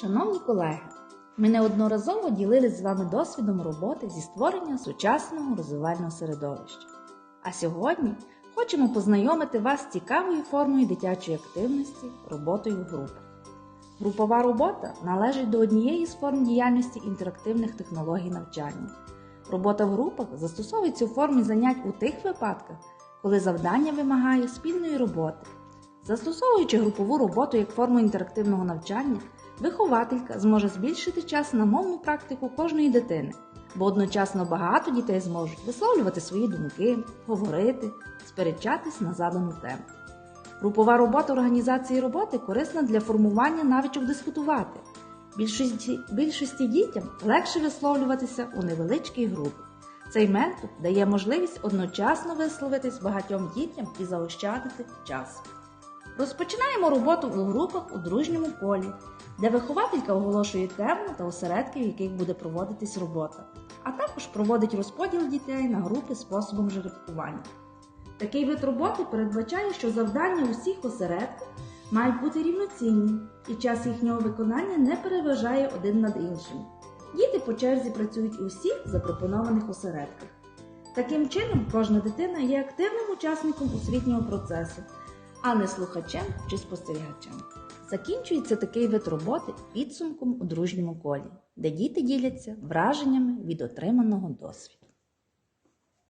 Шановні колеги, ми неодноразово ділились з вами досвідом роботи зі створення сучасного розвивального середовища. А сьогодні хочемо познайомити вас з цікавою формою дитячої активності роботою в групах. Групова робота належить до однієї з форм діяльності інтерактивних технологій навчання. Робота в групах застосовується у формі занять у тих випадках, коли завдання вимагає спільної роботи. Застосовуючи групову роботу як форму інтерактивного навчання, вихователька зможе збільшити час на мовну практику кожної дитини, бо одночасно багато дітей зможуть висловлювати свої думки, говорити, сперечатись на задану тему. Групова робота організації роботи корисна для формування навичок дискутувати. Більшості, більшості дітям легше висловлюватися у невеличкій групі. Цей метод дає можливість одночасно висловитись багатьом дітям і заощадити час. Розпочинаємо роботу у групах у дружньому колі, де вихователька оголошує тему та осередки, в яких буде проводитись робота, а також проводить розподіл дітей на групи способом жеребкування. Такий вид роботи передбачає, що завдання усіх осередків мають бути рівноцінні, і час їхнього виконання не переважає один над іншим. Діти по черзі працюють у всіх запропонованих осередках. Таким чином, кожна дитина є активним учасником освітнього процесу, а не слухачем чи спостерігачем. Закінчується такий вид роботи підсумком у дружньому колі, де діти діляться враженнями від отриманого досвіду.